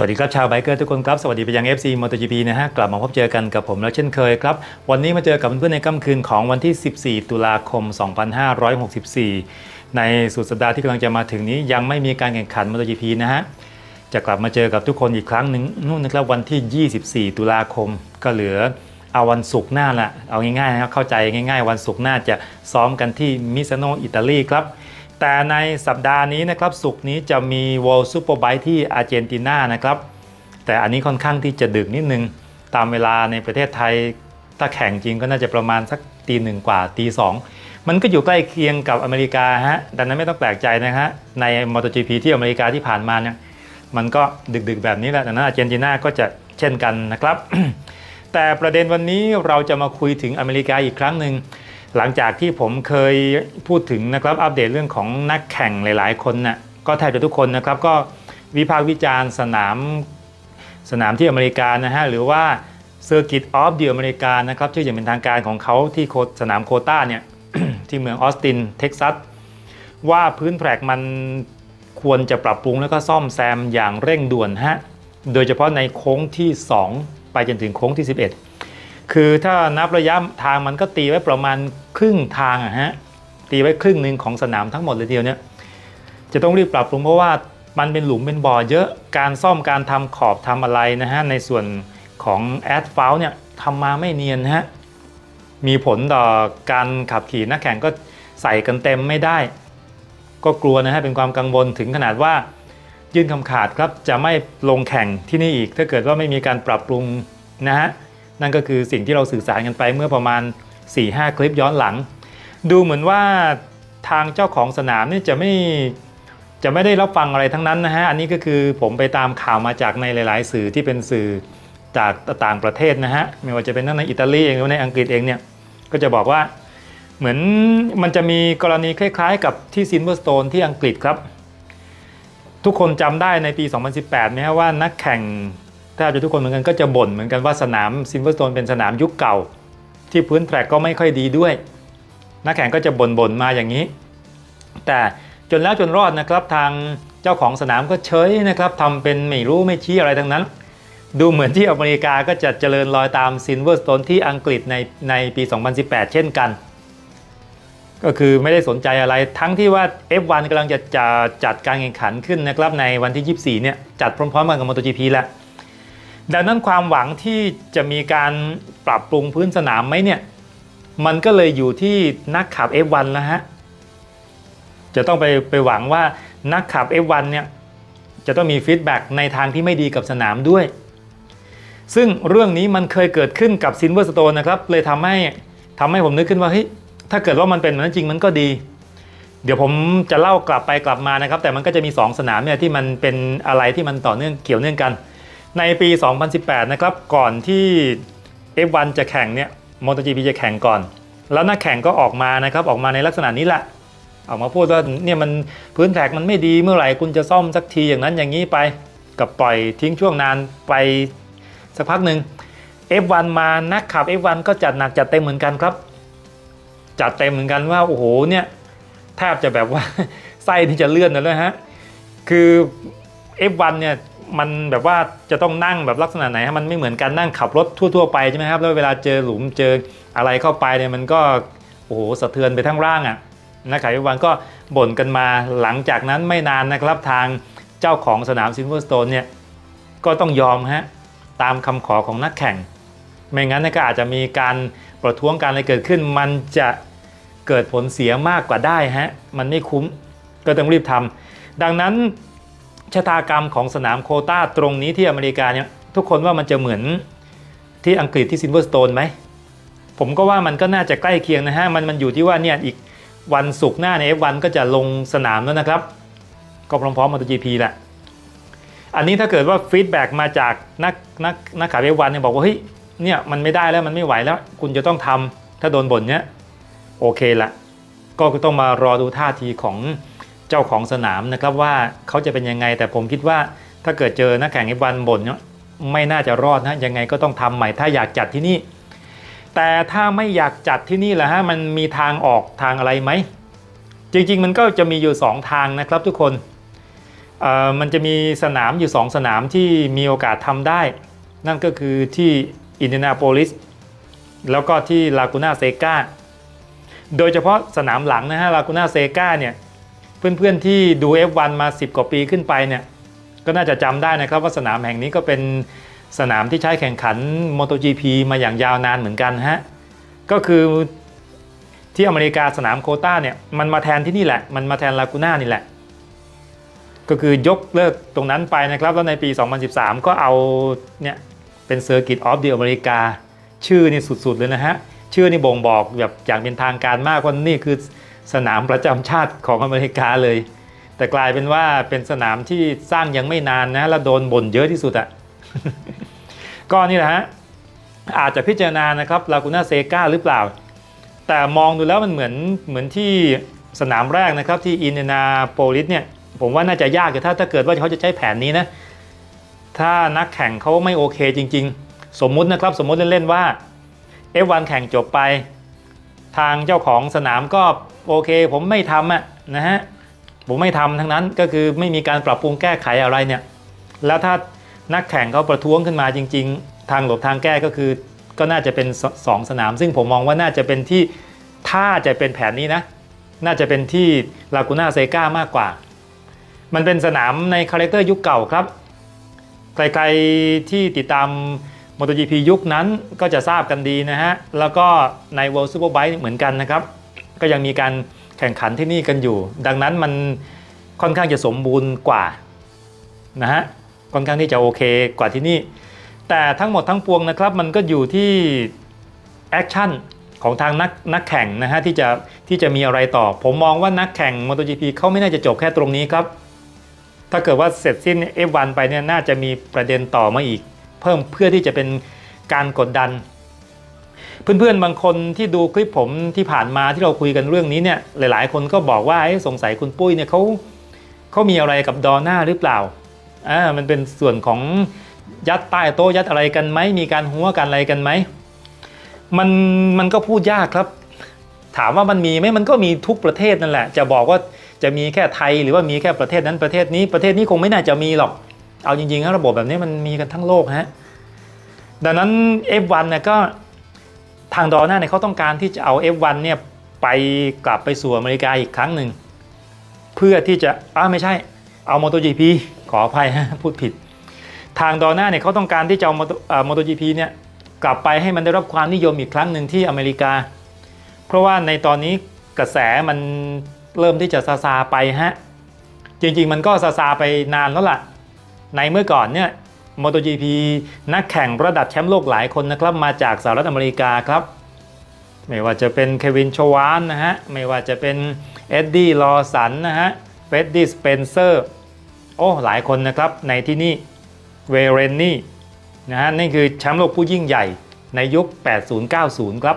สวัสดีครับชาวไบเกอร์ทุกคนครับ สวัสดีไปยัง FC MotoGP นะฮะ กลับมาพบเจอกันกับผมแล้วเช่นเคยครับ วันนี้มาเจอกับเพื่อนๆในค่ำคืนของวันที่ 14 ตุลาคม 2564 ในสุดสัปดาห์ที่กำลังจะมาถึงนี้ยังไม่มีการแข่งขัน MotoGP นะฮะ จะกลับมาเจอกับทุกคนอีกครั้งหนึ่งนู่นนะครับวันที่ 24 ตุลาคมก็เหลือเอาวันศุกร์หน้าละเอาง่ายๆนะครับเข้าใจง่าย ๆ วันศุกร์หน้าจะซ้อมกันที่มิซาโนอิตาลีครับ แต่ในสัปดาห์นี้นะครับศุกนี้จะมี World Superbike ที่อาร์เจนตินานะครับ แต่อันนี้ค่อนข้างที่จะดึกนิดนึง ตามเวลาในประเทศไทย ถ้าแข่งจริงก็น่าจะประมาณสักตีหนึ่งกว่าตีสองมันก็อยู่ใกล้เคียงกับอเมริกาฮะ ดังนั้นไม่ต้องแปลกใจนะฮะ ใน MotoGP ที่อเมริกาที่ผ่านมาเนี่ย มันก็ดึกๆแบบนี้แหละ ดังนั้นอาร์เจนตินาก็จะเช่นกันนะครับ แต่ประเด็นวันนี้เราจะมาคุยถึงอเมริกาอีกครั้งหนึ่ง หลังจากที่ผมเคยพูดถึงนะครับอัปเดตเรื่องของนักแข่งหลาย ๆ คนนะ่ะก็แทบจะทุกคนนะครับก็วิพากษ์วิจารณ์สนามสนามที่อเมริกานะฮะหรือว่า Circuit of the อเมริกานะครับชื่ออย่างเป็นทางการของเขาที่โคสนามโคต้าเนี่ยที่เมืองออสตินเท็กซัสว่าพื้นแผลกมันควรจะปรับปรุงแล้วก็ซ่อมแซมอย่างเร่งด่วนฮะโดยเฉพาะในโค้งที่ 2 ไปจนถึงโค้งที่ 11 คือถ้านับระยะทางมันก็ตีไว้ประมาณครึ่งทางอะฮะตีไว้ครึ่งหนึ่งของสนามทั้งหมดเลยเดียวเนี่ยจะต้องรีบปรับปรุงเพราะว่ามันเป็นหลุมเป็นบ่อเยอะการซ่อมการทำขอบทำอะไรนะฮะในส่วนของแอดฟาวเนี่ยทำมาไม่เนียนฮะมีผลต่อการขับขี่นักแข่งก็ใส่กันเต็มไม่ได้ ก็กลัวนะฮะเป็นความกังวลถึงขนาดว่า ยื่นคำขาดครับจะไม่ลงแข่งที่นี่อีก ถ้าเกิดว่าไม่มีการปรับปรุงนะฮะ นั่นก็คือสิ่งที่เราสื่อสารกันไปเมื่อประมาณ 4-5 คลิปย้อนหลัง ดูเหมือนว่าทางเจ้าของสนามนี่จะไม่จะไม่ได้รับฟังอะไรทั้งนั้นนะฮะ อันนี้ก็คือผมไปตามข่าวมาจากในหลาย ๆ สื่อที่เป็นสื่อจากต่างประเทศนะฮะ ไม่ว่าจะเป็นทั้งในอิตาลีเองหรือในอังกฤษเองเนี่ยก็จะบอกว่าเหมือนมันจะมีกรณีคล้าย ๆ กับที่ซินเวอร์สโตนที่อังกฤษครับ ทุกคนจำได้ในปี 2018ไหมฮะว่านักแข่ง ถ้าจะทุกคนเหมือนกันก็จะบ่นเหมือนกันว่าสนามซินเวอร์สโตนเป็นสนามยุคเก่า ที่พื้นแทร็กก็ไม่ค่อยดีด้วย นักแข่งก็จะบ่นๆมาอย่างนี้ แต่จนแล้วจนรอดนะครับทางเจ้าของสนามก็เฉยนะครับทำเป็นไม่รู้ไม่ชี้อะไรทั้งนั้น ดูเหมือนที่อเมริกาก็จะเจริญรอยตามซินเวอร์สโตนที่อังกฤษในในปี 2018 เช่นกัน ก็คือไม่ได้สนใจอะไรทั้งที่ว่า F1 กำลังจะจะจัดการแข่งขันขึ้นนะครับในวันที่ 24 เนี่ยจัดพร้อมๆกันกับ MotoGP แล้ว ดังนั้นความหวังที่จะมีการปรับปรุงพื้นสนามไหมเนี่ยมันก็เลยอยู่ที่นักขับ F1 แล้วฮะจะต้องไปไปหวังว่านักขับ F1 เนี่ยจะต้องมีฟีดแบ็กในทางที่ไม่ดีกับสนามด้วย ซึ่งเรื่องนี้มันเคยเกิดขึ้นกับซินเวอร์สโตนนะครับ เลยทำให้ทำให้ผมนึกขึ้นว่าเฮ้ยถ้าเกิดว่ามันเป็นแบบนั้นจริงมันก็ดี เดี๋ยวผมจะเล่ากลับไปกลับมานะครับ แต่มันก็จะมี 2 สนามเนี่ยที่มันเป็นอะไรที่มันต่อเนื่องเกี่ยวเนื่องกัน ในปี 2018 นะครับ ก่อนที่ F1 จะแข่งเนี่ย MotoGP จะแข่งก่อน แล้วนักแข่งก็ออกมานะครับ ออกมาในลักษณะนี้แหละ ออกมาพูดว่าเนี่ยมันพื้นแทร็กมันไม่ดีเมื่อไหร่คุณจะซ่อมสักทีอย่างนั้นอย่างนี้ไป กับปล่อยทิ้งช่วงนานไปสักพักหนึ่ง F1 มานักขับ F1 ก็จัดหนักจัดเต็มเหมือนกันครับ จัดเต็มเหมือนกันว่าโอ้โหเนี่ยแทบจะแบบว่าไส้ที่จะเลื่อนแล้วฮะ คือ F1 เนี่ย มันแบบว่าจะต้องนั่งแบบลักษณะไหนฮะมันไม่เหมือนการนั่งขับรถทั่ว ๆ ไปใช่ไหมครับแล้วเวลาเจอหลุมเจออะไรเข้าไปเนี่ยมันก็โอ้โหสะเทือนไปทั้งร่างอะ่ะนักขับ F1 ก็บ่นกันมาหลังจากนั้นไม่นานนะครับทางเจ้าของสนามซินเวอร์สโตนเนี่ยก็ต้องยอมฮะตามคำขอของนักแข่ง ไม่งั้นก็อาจจะมีการประท้วงการอะไรเกิดขึ้น มันจะเกิดผลเสียมากกว่าได้ฮะมันไม่คุ้มก็ต้องรีบทำดังนั้น ชะตากรรมของสนามโคต้าตรงนี้ที่อเมริกาเนี่ยทุกคนว่ามันจะเหมือนที่อังกฤษที่ซินเวอร์สโตนไหมผมก็ว่ามันก็น่าจะใกล้เคียงนะฮะมันมันอยู่ที่ว่าเนี่ยอีกวันศุกร์หน้าใน F1 ก็จะลงสนามแล้วนะครับ ก็พร้อมๆ MotoGP แหละอันนี้ถ้าเกิดว่าฟีดแบ็กมาจากนักนักนักขับ F1 เนี่ยบอกว่าเฮ้ยเนี่ยมันไม่ได้แล้วมันไม่ไหวแล้ว คุณจะต้องทำถ้าโดนบ่นเนี้ยโอเคละก็ต้องมารอดูท่าทีของ เจ้าของสนามนะครับว่าเขาจะเป็นยังไง แต่ผมคิดว่าถ้าเกิดเจอนักแข่ง F1 บ่นเนี่ยไม่น่าจะรอดนะยังไงก็ต้องทำใหม่ถ้าอยากจัดที่นี่ แต่ถ้าไม่อยากจัดที่นี่แหละฮะมันมีทางออกทางอะไรไหมจริงๆ มันก็จะมีอยู่ 2 ทางนะครับทุกคนมันจะมีสนามอยู่ 2 สนามที่มีโอกาสทำได้ นั่นก็คือที่อินเดียนาโพลิสแล้วก็ที่ลากูน่าเซกาโดยเฉพาะสนามหลังนะฮะลากูน่าเซกาเนี่ย เพื่อนๆที่ดู F1 มา 10 กว่าปีขึ้นไปเนี่ยก็น่าจะจำได้นะครับว่าสนามแห่งนี้ก็เป็นสนามที่ใช้แข่งขัน MotoGP มาอย่างยาวนานเหมือนกันฮะก็คือที่อเมริกาสนามโคต้าเนี่ยมันมาแทนที่นี่แหละ มันมาแทนลากูน่านี่แหละ ก็คือยกเลิกตรงนั้นไปนะครับ แล้วในปี 2013 ก็เอาเนี่ยเป็นเซอร์กิตออฟเดอเมริกา ชื่อนี่สุดๆเลยนะฮะ ชื่อนี่บ่งบอกแบบอย่างเป็นทางการมากว่านี่คือ สนามประจำชาติของอเมริกาเลย แต่กลายเป็นว่าเป็นสนามที่สร้างยังไม่นานนะ แล้วโดนบ่นเยอะที่สุดอะก็นี่แหละฮะอาจจะพิจารณานะครับลากูน่าเซกาหรือเปล่า แต่มองดูแล้วมันเหมือนเหมือนที่สนามแรกนะครับที่อินเดนาโปลิสเนี่ยผมว่าน่าจะยากอยู่ถ้าถ้าเกิดว่าเขาจะใช้แผนนี้นะ ถ้านักแข่งเขาไม่โอเคจริง ๆ สมมุตินะครับสมมุติเล่นๆว่า F1 แข่งจบไป ทางเจ้าของสนามก็ โอเค ผมไม่ทำอะนะฮะผมไม่ทำทั้งนั้นก็คือไม่มีการปรับปรุงแก้ไขอะไรเนี่ย แล้วถ้านักแข่งเขาประท้วงขึ้นมาจริง ๆ ทางหลบทางแก้ก็คือ ก็น่าจะเป็นสสองสนาม ซึ่งผมมองว่าน่าจะเป็นที่ถ้าจะเป็นแผนนี้นะ น่าจะเป็นที่ลากูน่าเซกามากกว่า มันเป็นสนามในคาแรคเตอร์ยุคเก่าครับ ใครๆที่ติดตาม MotoGP ยุคนั้นก็จะทราบกันดีนะฮะ แล้วก็ใน World Superbike เหมือนกันนะครับ ก็ยังมีการแข่งขันที่นี่กันอยู่ ดังนั้นมันค่อนข้างจะสมบูรณ์กว่านะฮะค่อนข้างที่จะโอเคกว่าที่นี่ แต่ทั้งหมดทั้งปวงนะครับ มันก็อยู่ที่แอคชั่นของทางนักนักแข่งนะฮะที่จะที่จะมีอะไรต่อ ผมมองว่านักแข่ง MotoGP เขาไม่น่าจะจบแค่ตรงนี้ครับ ถ้าเกิดว่าเสร็จสิ้น F1 ไปเนี่ยน่าจะมีประเด็นต่อมาอีก เพิ่มเพื่อที่จะเป็นการกดดัน เพื่อนๆบางคนที่ดูคลิปผมที่ผ่านมาที่เราคุยกันเรื่องนี้เนี่ยหลายๆ คนก็บอกว่าสงสัยคุณปุ้ยเนี่ยเขาเขามีอะไรกับดอน่าหรือเปล่าอ่ามันเป็นส่วนของยัดใต้โต๊ะยัดอะไรกันไหมมีการหัวกันอะไรกันไหมมันมันก็พูดยากครับ ถามว่ามันมีไหมมันก็มีทุกประเทศนั่นแหละ จะบอกว่าจะมีแค่ไทยหรือว่ามีแค่ประเทศนั้นประเทศนี้ประเทศนี้คงไม่น่าจะมีหรอก เอาจริงๆแล้วระบบแบบนี้มันมีกันทั้งโลกฮะดังนั้น F1 เนี่ยก็างดอน่าเนี่ยเขาต้องการที่จะเอา F1 เนี่ยไปกลับไปสู่อเมริกาอีกครั้งหนึ่ง เพื่อที่จะอ้าไม่ใช่เอา MotoGP ขออภัยฮะพูดผิด ทางดอน่าเนี่ยเขาต้องการที่จะเอา MotoGP เนี่ยกลับไปให้มันได้รับความนิยมอีกครั้งหนึ่งที่อเมริกา เพราะว่าในตอนนี้กระแสมันเริ่มที่จะซาซาไปฮะจริงๆ มันก็ซาซาไปนานแล้วล่ะ ในเมื่อก่อนเนี่ย MotoGP นักแข่งระดับแชมป์โลกหลายคนนะครับมาจากสหรัฐอเมริกาครับ ไม่ว่าจะเป็นเควินชวานนะฮะ ไม่ว่าจะเป็นเอ็ดดี้ลอสันนะฮะเฟดดี้สเปนเซอร์โอ้หลายคนนะครับในที่นี่เวเรนนี่นะฮะนี่คือแชมป์โลกผู้ยิ่งใหญ่ในยุค 80-90 ครับ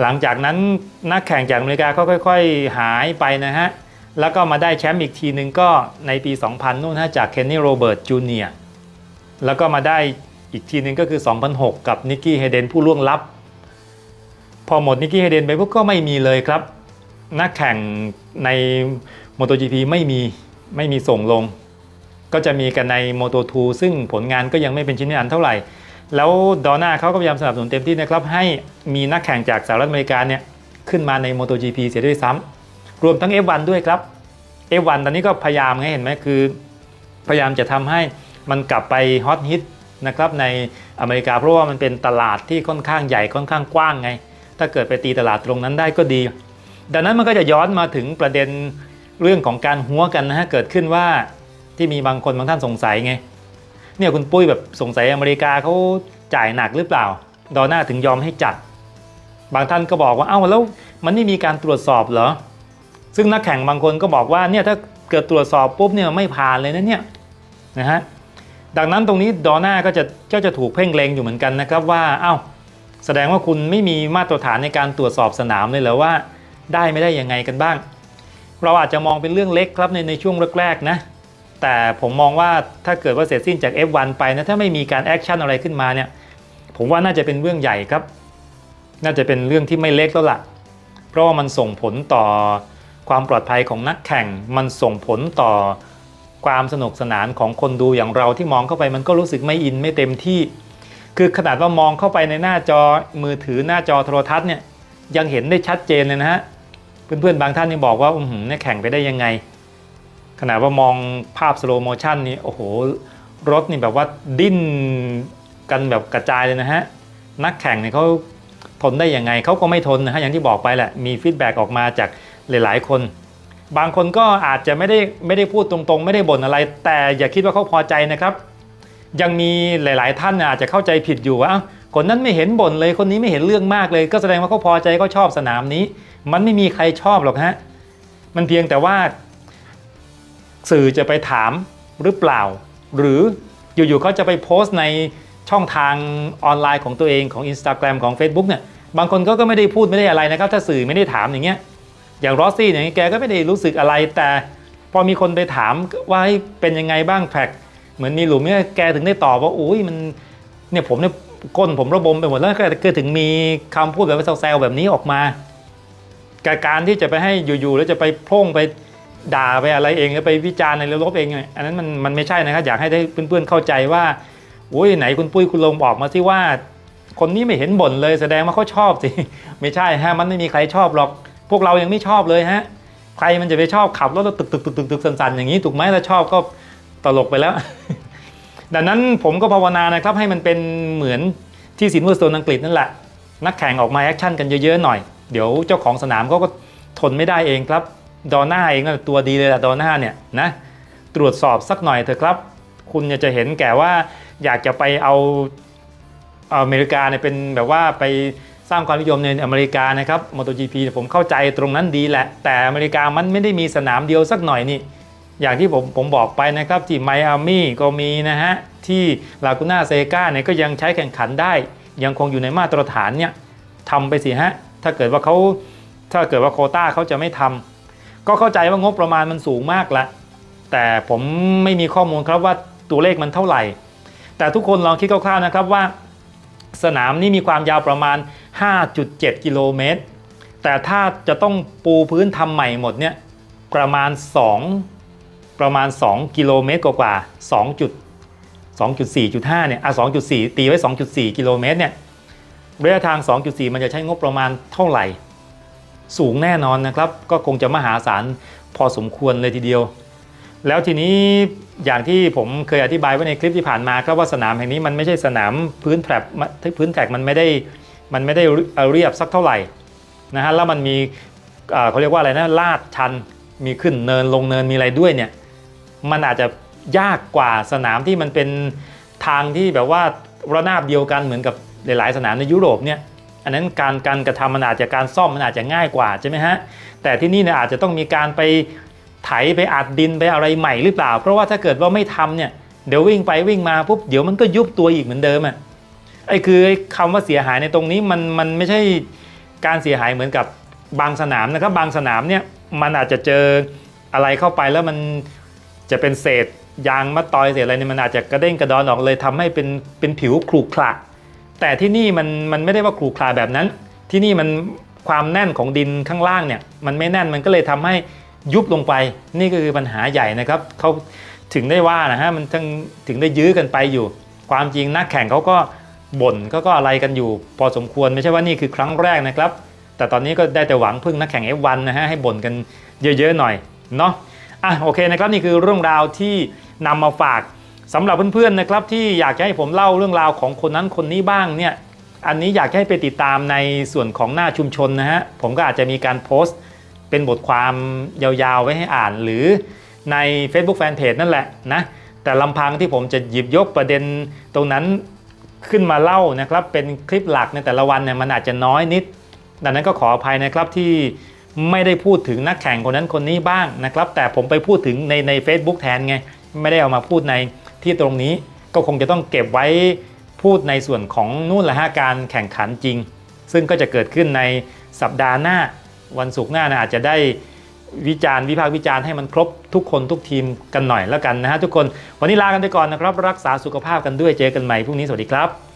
หลังจากนั้นนักแข่งจากอเมริกาก็ค่อย ๆ หายไปนะฮะ แล้วก็มาได้แชมป์อีกทีหนึ่งก็ในปี 2000 นู่นฮะจากเคนนี่โรเบิร์ตจูเนียร์ แล้วก็มาได้อีกทีหนึ่งก็คือ 2006 กับนิกกี้เฮเดนผู้ล่วงลับ พอหมดนิกกี้เฮเดนไปพวกก็ไม่มีเลยครับ นักแข่งใน MotoGP ไม่มีไม่มีส่งลง ก็จะมีกันใน Moto2 ซึ่งผลงานก็ยังไม่เป็นชิ้นเป็นอันเท่าไหร่ แล้วดอน่าเขาก็พยายามสนับสนุนเต็มที่นะครับ ให้มีนักแข่งจากสหรัฐอเมริกาเนี่ยขึ้นมาใน MotoGP เสียด้วยซ้ำรวมทั้ง F1 ด้วยครับ F1 ตอนนี้ก็พยายามไงเห็นไหมคือ พยายามจะทำให้ มันกลับไปฮอตฮิตนะครับในอเมริกาเพราะว่ามันเป็นตลาดที่ค่อนข้างใหญ่ค่อนข้างกว้างไง ถ้าเกิดไปตีตลาดตรงนั้นได้ก็ดี ดังนั้นมันก็จะย้อนมาถึงประเด็นเรื่องของการหัวกันนะฮะเกิดขึ้นว่าที่มีบางคนบางท่านสงสัยไงเนี่ยคุณปุ้ยแบบสงสัยอเมริกาเขาจ่ายหนักหรือเปล่า ดอน่าถึงยอมให้จัด บางท่านก็บอกว่าเอ้าแล้วมันไม่มีการตรวจสอบเหรอ ซึ่งนักแข่งบางคนก็บอกว่าเนี่ยถ้าเกิดตรวจสอบปุ๊บเนี่ยไม่ผ่านเลยนะเนี่ยนะฮะ ดังนั้นตรงนี้ดอน่าก็จะก็จะถูกเพ่งเล็งอยู่เหมือนกันนะครับว่าเอ้าแสดงว่าคุณไม่มีมาตรฐานในการตรวจสอบสนามเลยเหรอว่า ได้ไม่ได้ยังไงกันบ้าง เราอาจจะมองเป็นเรื่องเล็กครับในในช่วงแรกๆนะแต่ผมมองว่าถ้าเกิดว่าเสร็จสิ้นจาก F1 ไปนะถ้าไม่มีการแอคชั่นอะไรขึ้นมาเนี่ยผมว่าน่าจะเป็นเรื่องใหญ่ครับ น่าจะเป็นเรื่องที่ไม่เล็กแล้วล่ะ เพราะว่ามันส่งผลต่อความปลอดภัยของนักแข่ง มันส่งผลต่อ ความสนุกสนานของคนดูอย่างเราที่มองเข้าไปมันก็รู้สึกไม่อินไม่เต็มที่ คือขนาดว่ามองเข้าไปในหน้าจอมือถือหน้าจอโทรทัศน์เนี่ยยังเห็นได้ชัดเจนเลยนะฮะเพื่อนๆบางท่านนี่บอกว่าอือหือเนี่ยแข่งไปได้ยังไง ขนาดว่ามองภาพสโลโมชันนี่โอ้โหรถนี่แบบว่าดิ้นกันแบบกระจายเลยนะฮะนักแข่งเนี่ยเขาทนได้ยังไงเขาก็ไม่ทนนะฮะอย่างที่บอกไปแหละมีฟีดแบ็กออกมาจากหลาย ๆ คน บางคนก็อาจจะไม่ได้ไม่ได้พูดตรงๆ ไม่ได้บ่นอะไร แต่อย่าคิดว่าเขาพอใจนะครับ ยังมีหลาย ๆ ท่านอาจจะเข้าใจผิดอยู่ว่าคนนั้นไม่เห็นบ่นเลยคนนี้ไม่เห็นเรื่องมากเลย ก็แสดงว่าเขาพอใจเขาชอบสนามนี้ มันไม่มีใครชอบหรอกฮะมันเพียงแต่ว่า สื่อจะไปถามหรือเปล่า หรืออยู่ๆเขาจะไปโพสต์ในช่องทางออนไลน์ของตัวเองของ Instagram ของ Facebook เนี่ยบางคนก็ก็ไม่ได้พูดไม่ได้อะไรนะครับ ถ้าสื่อไม่ได้ถามอย่างเงี้ย อย่างรอสซี่เนี่ยแกก็ไม่ได้รู้สึกอะไร แต่พอมีคนไปถามว่าเป็นยังไงบ้างแพรกเหมือนมีหลุมเนี่ยแกถึงได้ตอบว่าอุ้ยมันเนี่ยผมเนี่ยก้นผมระบมไปหมดแล้วก็ถึงมีคำพูดแบบแซวๆแบบนี้ออกมาการที่จะไปให้อยู่ๆแล้วจะไปพ่งไปด่าไปอะไรเองแล้วไปวิจารณ์ในลบเองอันนั้นมันมันไม่ใช่นะครับอยากให้ได้เพื่อนๆเข้าใจว่าโอ้ยไหนคุณปุ้ยคุณลงบอกมาสิว่า คนนี้ไม่เห็นบ่นเลยแสดงว่าเขาชอบสิไม่ใช่ฮะมันไม่มีใครชอบหรอก พวกเรายังไม่ชอบเลยฮะ ใครมันจะไปชอบขับรถแล้วตึกตึกตึกตึกตึกสั่นๆอย่างนี้ถูกไหมถ้าชอบก็ตลกไปแล้ว ดังนั้นผมก็ภาวนานะครับให้มันเป็นเหมือนที่สินเวอร์สโตนอังกฤษนั่นแหละ นักแข่งออกมาแอคชั่นกันเยอะๆหน่อย เดี๋ยวเจ้าของสนามเขาก็ทนไม่ได้เองครับ ดอน่าเองก็ตัวดีเลยแหละดอน่าเนี่ยนะตรวจสอบสักหน่อยเถอะครับ คุณจะเห็นแก่ว่าอยากจะไปเอาอเมริกาเนี่ยเป็นแบบว่าไป สร้างความนิยมในอเมริกานะครับ MotoGP ผมเข้าใจตรงนั้นดีแหละ แต่อเมริกามันไม่ได้มีสนามเดียวสักหน่อยนี่อย่างที่ผมผมบอกไปนะครับที่ไมอามี่ก็มีนะฮะ ที่ลากูน่าเซกาเนี่ยก็ยังใช้แข่งขันได้ ยังคงอยู่ในมาตรฐานเนี่ยทำไปสิฮะ ถ้าเกิดว่าเขาถ้าเกิดว่าโคต้าเขาจะไม่ทำก็เข้าใจว่างบประมาณมันสูงมากละแต่ผมไม่มีข้อมูลครับว่าตัวเลขมันเท่าไหร่ แต่ทุกคนลองคิดคร่าวๆนะครับว่า สนามนี้มีความยาวประมาณ 5.7 กิโลเมตร แต่ถ้าจะต้องปูพื้นทำใหม่หมดเนี่ยประมาณ 2 ประมาณ 2 กิโลเมตรกว่าๆ2จุด2.4.5 เนี่ยอะ2.4 ตีไว้ 2.4 กิโลเมตรเนี่ยระยะทาง 2.4 มันจะใช้งบประมาณเท่าไหร่ สูงแน่นอนนะครับ ก็คงจะมหาศาลพอสมควรเลยทีเดียว แล้วทีนี้อย่างที่ผมเคยอธิบายไว้ในคลิปที่ผ่านมาครับว่าสนามแห่งนี้มันไม่ใช่สนามพื้นแทร็บพื้นแทร็กมันไม่ได้ มันไม่ได้เรียบสักเท่าไหร่นะฮะแล้วมันมีเขาเรียกว่าอะไรนะลาดชันมีขึ้นเนินลงเนินมีอะไรด้วยเนี่ยมันอาจจะยากกว่าสนามที่มันเป็นทางที่แบบว่าระนาบเดียวกันเหมือนกับหลาย ๆ สนามในยุโรปเนี่ยอันนั้นการการกระทำมันอาจจะการซ่อมมันอาจจะง่ายกว่าใช่ไหมฮะแต่ที่นี่เนี่ยอาจจะต้องมีการไปไถไปอัดดินไปอะไรใหม่หรือเปล่า เพราะว่าถ้าเกิดว่าไม่ทำเนี่ยเดี๋ยววิ่งไปวิ่งมาปุ๊บเดี๋ยวมันก็ยุบตัวอีกเหมือนเดิมอะ ไอ้คือคำว่าเสียหายในตรงนี้มันมันไม่ใช่การเสียหายเหมือนกับบางสนามนะครับบางสนามเนี่ยมันอาจจะเจออะไรเข้าไปแล้วมันจะเป็นเศษยางมะตอยเศษอะไรเนี่ยมันอาจจะกระเด้งกระดอนออกเลยทำให้เป็นเป็นผิวขรุขระแต่ที่นี่มันมันไม่ได้ว่าขรุขระแบบนั้น ที่นี่มันความแน่นของดินข้างล่างเนี่ยมันไม่แน่นมันก็เลยทำให้ยุบลงไป นี่ก็คือปัญหาใหญ่นะครับเขาถึงได้ว่านะฮะมันถึงถึงได้ยื้อกันไปอยู่ ความจริงนักแข่งเขาก็ บ่นเขาก็อะไรกันอยู่พอสมควรไม่ใช่ว่านี่คือครั้งแรกนะครับ แต่ตอนนี้ก็ได้แต่หวังพึ่งนักแข่ง F1 นะฮะให้บ่นกันเยอะๆหน่อยเนาะอะโอเคนะครับนี่คือเรื่องราวที่นำมาฝากสำหรับเพื่อนๆนะครับที่อยากให้ผมเล่าเรื่องราวของคนนั้นคนนี้บ้างเนี่ยอันนี้อยากให้ไปติดตามในส่วนของหน้าชุมชนนะฮะผมก็อาจจะมีการโพสต์ เป็นบทความยาวๆไว้ให้อ่านหรือใน Facebook Fanpage นั่นแหละนะแต่ลำพังที่ผมจะหยิบยกประเด็นตรงนั้น ขึ้นมาเล่านะครับเป็นคลิปหลักในแต่ละวันเนี่ยมันอาจจะน้อยนิด ดังนั้นก็ขออภัยนะครับที่ไม่ได้พูดถึงนักแข่งคนนั้นคนนี้บ้างนะครับ แต่ผมไปพูดถึงในใน Facebook แทนไง ไม่ได้เอามาพูดในที่ตรงนี้ก็คงจะต้องเก็บไว้พูดในส่วนของนู่นละฮะการแข่งขันจริง ซึ่งก็จะเกิดขึ้นในสัปดาห์หน้าวันศุกร์หน้านะอาจจะได้ วิจารณ์วิพากษ์วิจารณ์ให้มันครบทุกคนทุกทีมกันหน่อยแล้วกันนะฮะทุกคนวันนี้ลากันไปก่อนนะครับ รักษาสุขภาพกันด้วยเจอกันใหม่พรุ่งนี้สวัสดีครับ